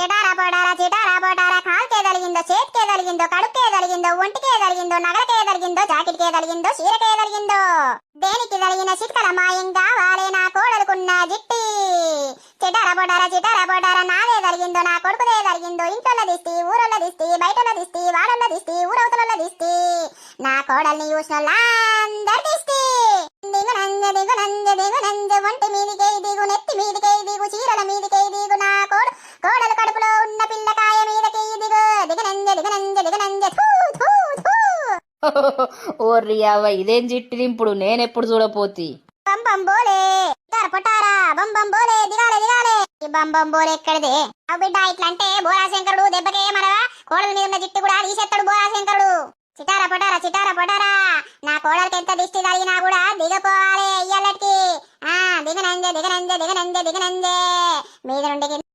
చిటారా పొడారా చిటారా పొడారా కాలుకే తలిగిందో చేతికే తలిగిందో కడుపుకే తలిగిందో ఒంటికే తలిగిందో నగలకే తలిగిందో జాకెట్కే తలిగిందో చీరకే తలిగిందో? దేనికి జరిగిన చిట్కల మాయం కావాలే నా కోడలుకున్న జిట్టి? చిటారా పొడారా చిటారా పొడారా నాదే జరిగిందో నా కొడుకుదే జరిగిందో ఇంట్లో దిస్తి ఊరొల్ల దిస్తి బయటలో దిస్తి వాడల్లో దిస్తి ఊరవతల దిస్తి నా కోడల్ని చూసిన చూసినోళ్ళందరి దిష్టి. దిగునంజ దిగునంజ దిగునంజ ఒంటి మీదికి ఓర్రి అవ్వ ఇదేం చిట్టిలింపుడు నేనెప్పుడు చూడపోతి? బం బం బోలే ఇటార పొటారా బోలే దిగాలే దిగాలే. ఈ బం బం బోలే ఎక్కడిదే? ఆ బిడ్డ ఇట్లా అంటే బోరాశంకరుడు దెబ్బకే మన కోడల మీద ఉన్న జిట్టు కూడా తీసేస్తాడు బోరాశంకరుడు చిటారా పటారా చిటారా పొటారా? నా కోడలకి ఎంత దిష్టి తగిలినా కూడా దిగపోవాలి ఇయ్యాలకి ఆ దిగనంజే దిగనంజే దిగనంజే దిగనంజే. మీద నుండి